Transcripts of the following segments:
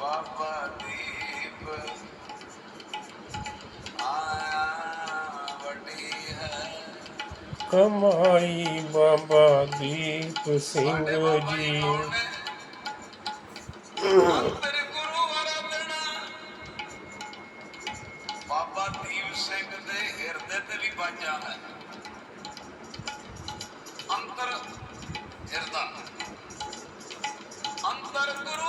ਬਾਬਾ ਦੀਪ ਆਇਆ ਵੱਡੀ ਹੈ ਕਮਾਈ ਬਾਬਾ ਦੀਪ ਸਿੰਘ ਜੀ ਤੇਰੇ ਗੁਰੂ ਆਰਾਧਨਾ ਬਾਬਾ ਦੀਪ ਸਿੰਘ ਦੇ ਹਿਰਦੇ ਤੇ ਵੀ ਬਾਜਾ ਹੈ ਅੰਤਰ ਹਿਰਦਾ ਅੰਤਰ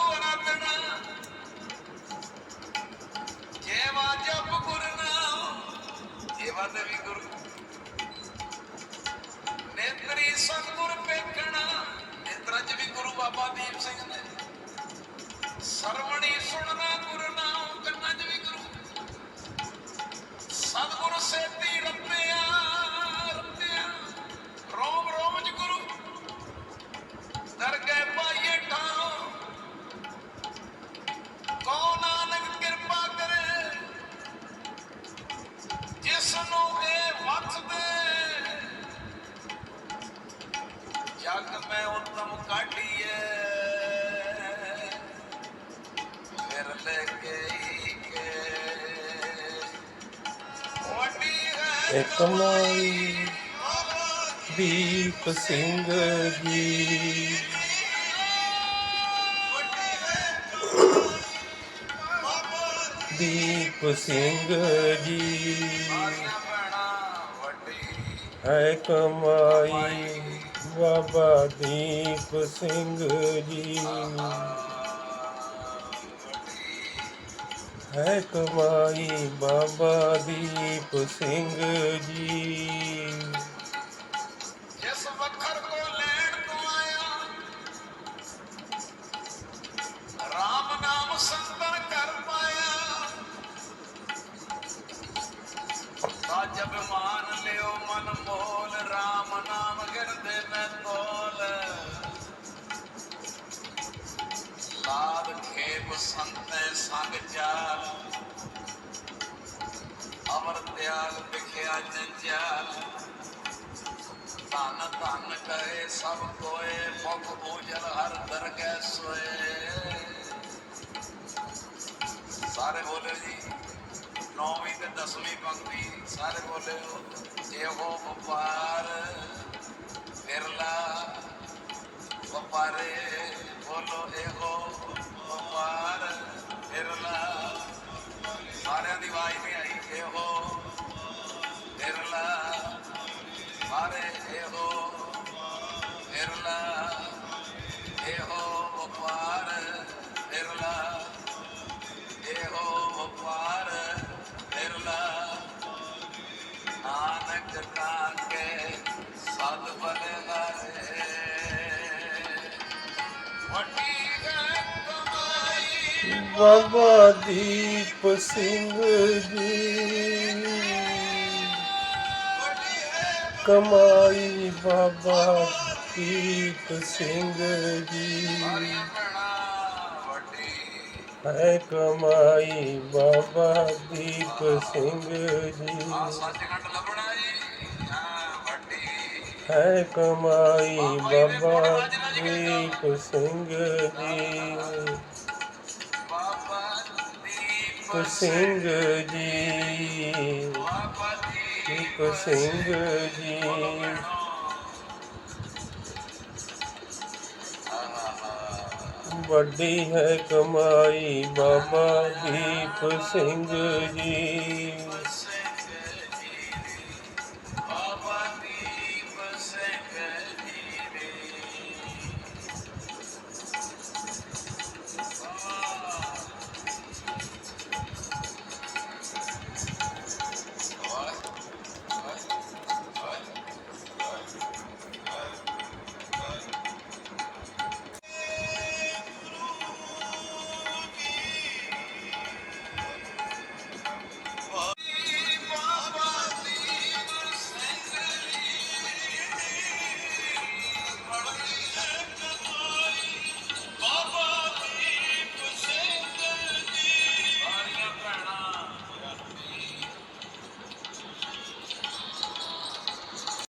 ਫਿਰ ਲੈ ਦੀਪ ਸਿੰਘ ਜੀ। ਦੀਪ ਸਿੰਘ ਜੀ। ਹੈ ਕਮਾਈ ਬਾਬਾ ਦੀਪ ਸਿੰਘ ਜੀ। ਹੈ ਕਮਾਈ ਬਾਬਾ ਦੀਪ ਸਿੰਘ ਜੀ। ਜਿਸ ਵਖਰ ਕੋ ਲੈਣ ਤੋਂ ਆਇਆ RAM ਨਾਮ ਸੰਤਨ ਕਰ ਪਾਇਆ। ਤਾਂ ਜਬ ਮਾਨ ਲਿਓ ਮਨ ਮੋਲ RAM ਨਾਮ ਗਿਰਦੇ ਮੈਂ लाभ खेप संत संग जाल। अमर त्याग लिखिया जंजाल। धन धन कहे सब कोए, मुख भूजल हर दर कै सोए। सारे बोले जी, नौवीं ते दसवीं पंक्ति, सारे बोले हो, एहो व्यापार फिरला व्यापारे ਬੋਲੋ ਇਹੋ ਵਪਾਰ ਫਿਰਲਾ ਸਾਰਿਆਂ ਦੀ ਆਵਾਜ਼ ਨਹੀਂ ਆਈ ਇਹੋ ਫਿਰਲਾ ਸਾਰੇ ਇਹੋ ਫਿਰਲਾ ਇਹੋ ਬਾਬਾ ਦੀਪ ਸਿੰਘ ਜੀ। ਕਮਾਈ ਬਾਬਾ ਦੀਪ ਸਿੰਘ ਜੀ। ਹੈ ਕਮਾਈ ਬਾਬਾ ਦੀਪ ਸਿੰਘ ਜੀ। ਹੈ ਕਮਾਈ ਬਾਬਾ ਦੀਪ ਸਿੰਘ ਜੀ ਬਾਬਾ ਦੀਪ ਜੀ ਬਾਬਾ ਦੀਪ ਜੀ ਵੱਡੀ ਹੈ ਕਮਾਈ ਬਾਬਾ ਦੀਪ ਸਿੰਘ ਜੀ